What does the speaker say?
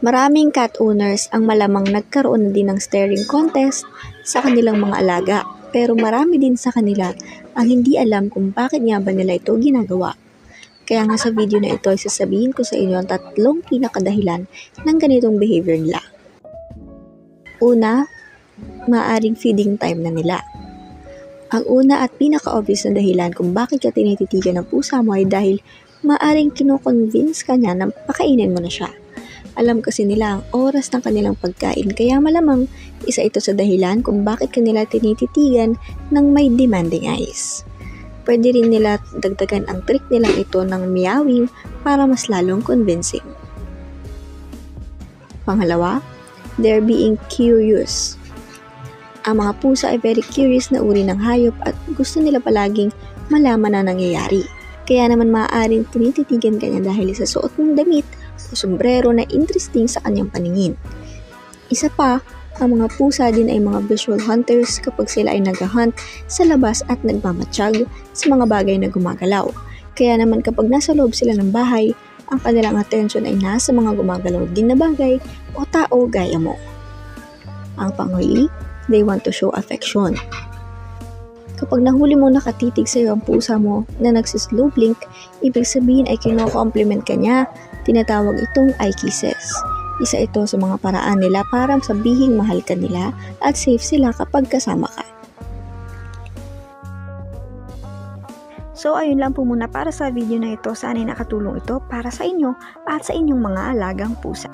Maraming cat owners ang malamang nagkaroon na din ng staring contest sa kanilang mga alaga. Pero marami din sa kanila ang hindi alam kung bakit nga ba nila ito ginagawa. Kaya nga sa video na ito ay sasabihin ko sa inyo ang tatlong pinakadahilan ng ganitong behavior nila. Una, maaring feeding time na nila. Ang una at pinaka-obvious na dahilan kung bakit ka tinititigan ng pusa mo ay dahil maaring kinoconvince ka niya na pakainin mo na siya. Alam kasi nila ang oras ng kanilang pagkain kaya malamang isa ito sa dahilan kung bakit kanila tinititigan ng may demanding eyes. Pwede rin nila dagdagan ang trick nilang ito ng meowing para mas lalong convincing. Pangalawa, they're being curious. Ang mga pusa ay very curious na uri ng hayop at gusto nila palaging malaman na nangyayari. Kaya naman maaaring tinititigan ka niya dahil sa suot ng damit o sombrero na interesting sa kanyang paningin. Isa pa, ang mga pusa din ay mga visual hunters kapag sila ay nag-hunt sa labas at nagmamatsyag sa mga bagay na gumagalaw. Kaya naman kapag nasa loob sila ng bahay, ang kanilang attention ay nasa mga gumagalaw din na bagay o tao gaya mo. Ang panghuli, they want to show affection. Kapag nahuli mo nakatitig sa iyo ang pusa mo na nagsislow blink, ibig sabihin ay kino-compliment ka niya. Tinatawag itong eye kisses. Isa ito sa mga paraan nila para sabihing mahal ka nila at safe sila kapag kasama ka. So ayun lang po muna para sa video na ito. Sana nakatulong ito para sa inyo at sa inyong mga alagang pusa.